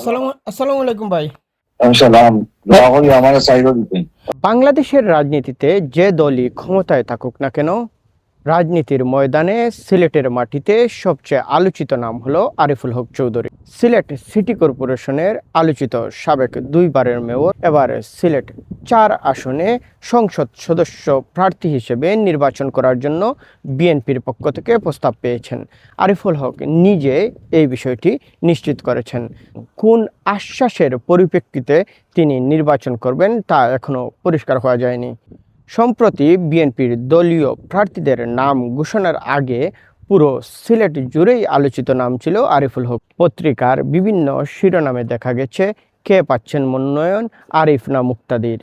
আসসালামু আসসালামু আলাইকুম ভাই। বাংলাদেশের রাজনীতিতে যে দলই ক্ষমতায় থাকুক না কেন রাজনীতির ময়দানে সিলেটের মাটিতে সবচেয়ে আলোচিত নাম হলো আরিফুল হক চৌধুরী। সিলেট সিটি কর্পোরেশনের আলোচিত সাবেক দুইবারের মেয়র এবার সিলেট চার আসনে সংসদ সদস্য প্রার্থী হিসেবে নির্বাচন করার জন্য বিএনপির পক্ষ থেকে প্রস্তাব পেয়েছেন। আরিফুল হক নিজে এই বিষয়টি নিশ্চিত করেছেন। কোন আশ্বাসের পরিপ্রেক্ষিতে তিনি নির্বাচন করবেন তা এখনও পরিষ্কার হওয়া যায়নি। সম্প্রতি বিএনপির দলীয় প্রার্থীদের নাম ঘোষণার আগে পুরো সিলেট জুড়েই আলোচিত নাম ছিল আরিফুল হক। পত্রিকার বিভিন্ন শিরোনামে দেখা গেছে, কে পাচ্ছেন মনোনয়ন, আরিফ না মুক্তাদির।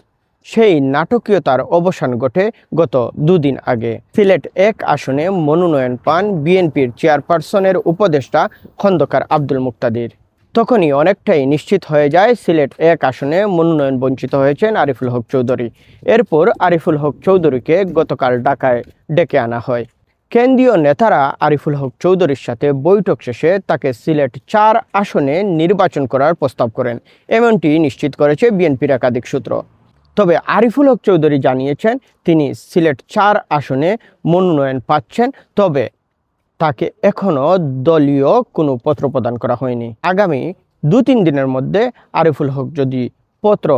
সেই নাটকীয়তার অবসান ঘটে গত দুদিন আগে। সিলেট এক আসনে মনোনয়ন পান বিএনপির চেয়ারপারসনের উপদেষ্টা খন্দকার আব্দুল মুক্তাদির। তখনই অনেকটাই নিশ্চিত হয়ে যায় সিলেট এক আসনে মনোনয়ন বঞ্চিত হয়েছেন আরিফুল হক চৌধুরী। এরপর আরিফুল হক চৌধুরীকে গতকাল ঢাকায় ডেকে আনা হয়। কেন্দ্রীয় নেতারা আরিফুল হক চৌধুরীর সাথে বৈঠক শেষে তাকে সিলেট চার আসনে নির্বাচন করার প্রস্তাব করেন। এমনটি নিশ্চিত করেছে বিএনপির একাধিক সূত্র। তবে আরিফুল হক চৌধুরী জানিয়েছেন, তিনি সিলেট চার আসনে মনোনয়ন পাচ্ছেন, তবে তাকে এখনও দলীয় কোনো পত্র প্রদান করা হয়নি। আগামী দু তিন দিনের মধ্যে আরিফুল হক যদি পত্র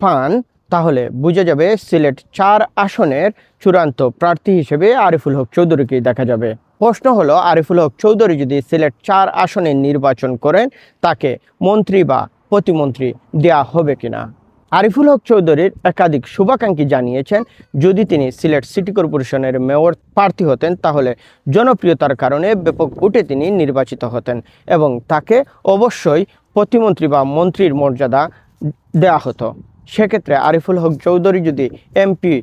পান, তাহলে বুঝে যাবে সিলেট চার আসনের চূড়ান্ত প্রার্থী হিসেবে আরিফুল হক চৌধুরীকেই দেখা যাবে। প্রশ্ন হলো, আরিফুল হক চৌধুরী যদি সিলেট চার আসনে নির্বাচন করেন, তাকে মন্ত্রী বা প্রতিমন্ত্রী দেয়া হবে কিনা? আরিফুল হক চৌধুরীর একাধিক শুভাকাঙ্ক্ষী জানিয়েছেন, যদি তিনি সিলেট সিটি কর্পোরেশনের মেয়র প্রার্থী হতেন, তাহলে জনপ্রিয়তার কারণে ব্যাপক উঠে তিনি নির্বাচিত হতেন এবং তাকে অবশ্যই প্রতিমন্ত্রী বা মন্ত্রীর মর্যাদা দেওয়া হতো। সেক্ষেত্রে আরিফুল হক চৌধুরী যদি এমপি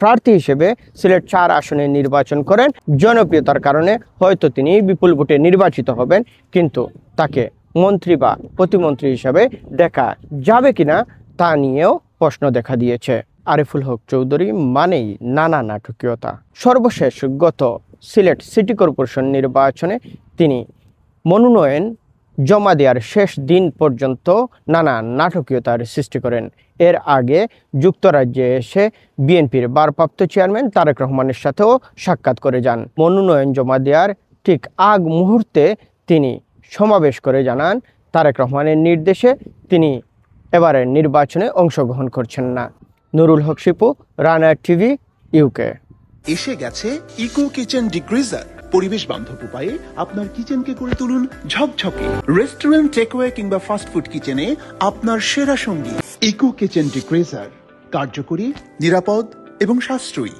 প্রার্থী হিসেবে সিলেট চার আসনে নির্বাচন করেন, জনপ্রিয়তার কারণে হয়তো তিনি বিপুল ভোটে নির্বাচিত হবেন, কিন্তু তাকে মন্ত্রী বা প্রতিমন্ত্রী হিসাবে দেখা যাবে কিনা তা নিয়েও প্রশ্ন দেখা দিয়েছে। আরিফুল হক চৌধুরী মানেই নানা নাটকীয়তা। সর্বশেষ গত সিলেট সিটি কর্পোরেশন নির্বাচনে তিনি মনোনয়ন জমা দেওয়ার শেষ দিন পর্যন্ত নানা নাটকীয়তার সৃষ্টি করেন। এর আগে যুক্তরাজ্যে এসে বিএনপির ভারপ্রাপ্ত চেয়ারম্যান তারেক রহমানের সাথেও সাক্ষাৎ করে যান। মনোনয়ন জমা দেওয়ার ঠিক আগ মুহূর্তে তিনি সমাবেশ করে জানান তারেক রহমানের নির্দেশে তিনি এবারের নির্বাচনে অংশগ্রহণ করছেন না। নুরুল হক শিপু, রানা টিভি ইউকে এসে গেছে ইকো কিচেন ডিগ্রিজার পরিবেশ বান্ধব উপায়ে আপনার কিচেনকে করে তুলুন ঝকঝকে। রেস্টুরেন্ট টেকওয়ে কিংবা ফাস্টফুড কিচেনে আপনার সেরা সঙ্গী। ইকো কিচেন ডিগ্রিজার কার্যকরী, নিরাপদ এবং সাশ্রয়ী।